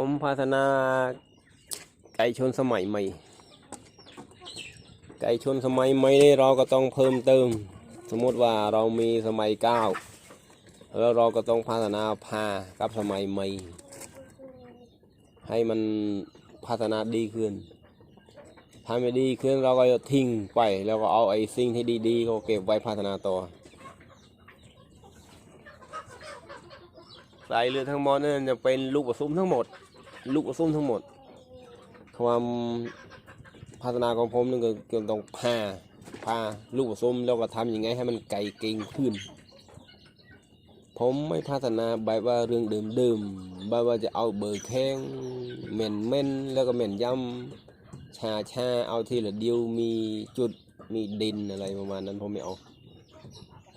ผมพัฒนาไก่ชนสมัยใหม่ ไก่ชนสมัยใหม่นี่เราก็ต้องเพิ่มเติม สมมติว่าเรามีสมัยเก้าแล้วเราก็ต้องพัฒนาพากับสมัยใหม่ ให้มันพัฒนาดีขึ้นถ้าไม่ดีขึ้นเราก็จะทิ้งไป แล้วก็เอาไอ้สิ่งที่ดีๆก็เก็บไว้พัฒนาต่อสายเรือทั้งหมดนั่นจะเป็นลูกผสมทั้งหมด ลูกผสมทั้งหมด ความพัฒนาของผมนั่นก็คือต้องพาพาลูกผสมแล้วก็ทำยังไงให้มันไก่เก่งขึ้น ผมไม่พัฒนาแบบว่าเรื่องเดิมๆแบบว่าจะเอาเบอร์แข้งเหม็นเม่นแล้วก็เหม็นย่ำชาชาเอาทีละเดียวมีจุดมีดินอะไรประมาณนั้นผมไม่เอา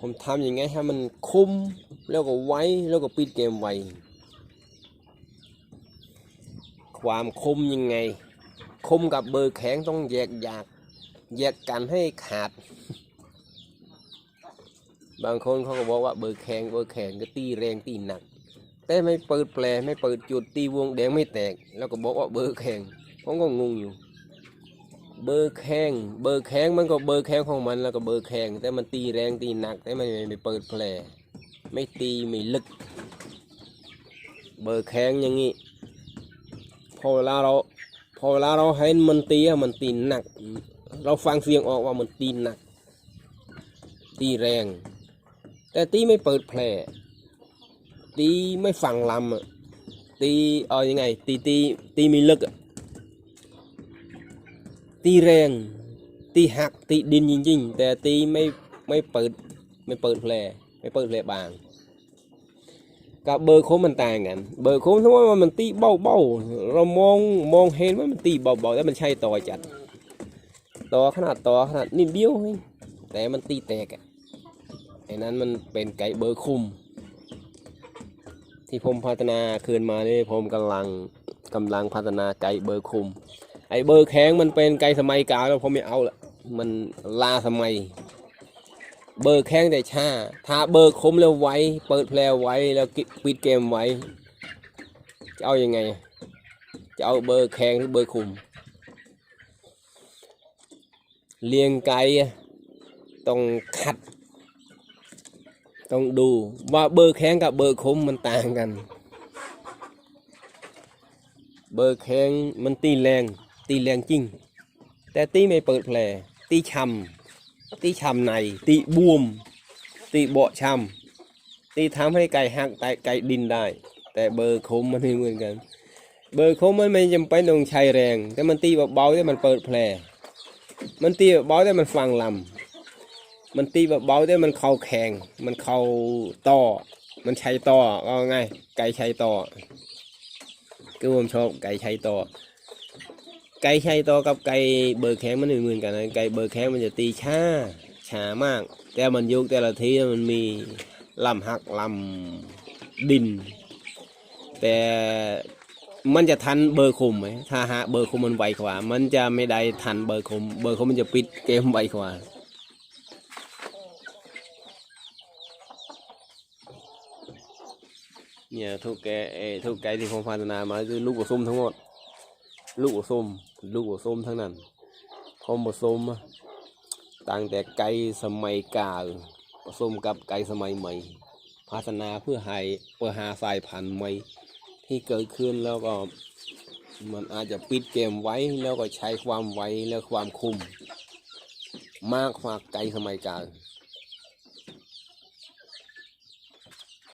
ผมทำยังไงให้มันคุ้มแล้วก็ไว้แล้วก็ปิดเกมไว ความคมยังไง คมกับเบอร์แข็งต้องแยกอยากแยกกันให้ขาด บางคนเขาก็บอกว่าเบอร์แข็งเบอร์แข็งก็ตีแรงตีหนัก แต่ไม่เปิดแปลไม่เปิดจุดตีวงแดงไม่แตก แล้วก็บอกว่าเบอร์แข็งผมก็งงอยู่ เบอร์แข้งเบอร์แข้งมันก็เบอร์แข้งของมันแล้วก็เบอร์แข้งแต่มันตีแรงตีหนัก แต่มันไม่ไม่เปิดแผลไม่ตีไม่ลึก เบอร์แข้งอย่างนี้ พอเวลาเราพอเวลาเราให้มันตีอะมันตีหนัก เราฟังเสียงออกว่ามันตีหนัก ตีแรง แต่ตีไม่เปิดแผลตีไม่ฝังลำตีเอาอยัางไง ตีตีตีม่ลึกตีแรง ตีหักตีดินจริงๆ แต่ตีไม่ไม่เปิดไม่เปิดแผลไม่เปิดแผลบาง กับเบอร์โค้งมันต่างกัน เบอร์โค้งถ้าว่ามันตีเบาๆเรามองมองเห็นว่ามันตีเบาๆแต่มันใช่ต่อจัด ต่อขนาดต่อขนาดนิดเดียวเองแต่มันตีแตกอะไอ้นั้นมันเป็นไก่เบอร์คุม ที่ผมพัฒนาคืนมาเนี่ยผมกำลังกำลังพัฒนาไก่เบอร์คุม ไอ้เบอร์แข็งมันเป็นไก่สมัยเก่าแล้วผมไม่เอาละมันลาสมัย เบอร์แข็งแต่ช้าถ้าเบอร์คมแล้วไว้ เปิดแผลไว้แล้วปิดเกมไว้ จะเอาอยัางไง จะเอาเบอร์แข็งหรือเบอร์คุม เลี้ยงไก่ต้องคัด ต้องดูว่าเบอร์แข็งกับเบอร์คมมันต่างกัน เบอร์แข็งมันตีแรง ตีแรงจริง แต่ตีไม่เปิดแผลตีช้ำ ตีช้ำในตีบวม ตีเบาะช้ำตีทำให้ไก่หักไก่ไก่ดินได้ แต่เบอร์คมมันไม่เหมือนกัน เบอร์คมมันไม่จำเป็นต้องใช้แรง แต่มันตีเบาๆแต่มันเปิดแผลมันตีเบาๆแต่มันฟังลำมันตีเบาๆแต่มันเข่าแข็งมันเข่าต่อ มันใช้ต่อก็ไงายไก่ใช้ต่อคือผมชอบไก่ใชัยต่อ ไก่ชัยต่อกับไก่เบอร์แข้งมันไม่เหมือนกันนะไก่เบอร์แข้งมันจะตีช้าช้ามาก แต่มันยุกแต่ละทีมันมีลำหักลำดิน แต่มันจะทันเบอร์คุมไหมถ้าหาเบอร์คุมมันไวกว่า มันจะไม่ได้ทันเบอร์คุมเบอร์คุมมันจะปิดเกมไวกว่าเนี่ยทุกแกเอทุกไก่ที่ผมพัฒนามาคือลูกผสมทั้งหมด ลูกผสมลูกผสมทั้งนั้นผมผสมตั้งแต่ไก่สมัยเก่าผสมกับไก่สมัยใหม่ พัฒนาเพื่อให้เพื่อหาสายพันธุ์ใหม่ ที่เกิดขึ้นแล้วก็มันอาจจะปิดเกมไว้แล้วก็ใช้ความไวและความคุมมากกว่าไก่สมัยเก่า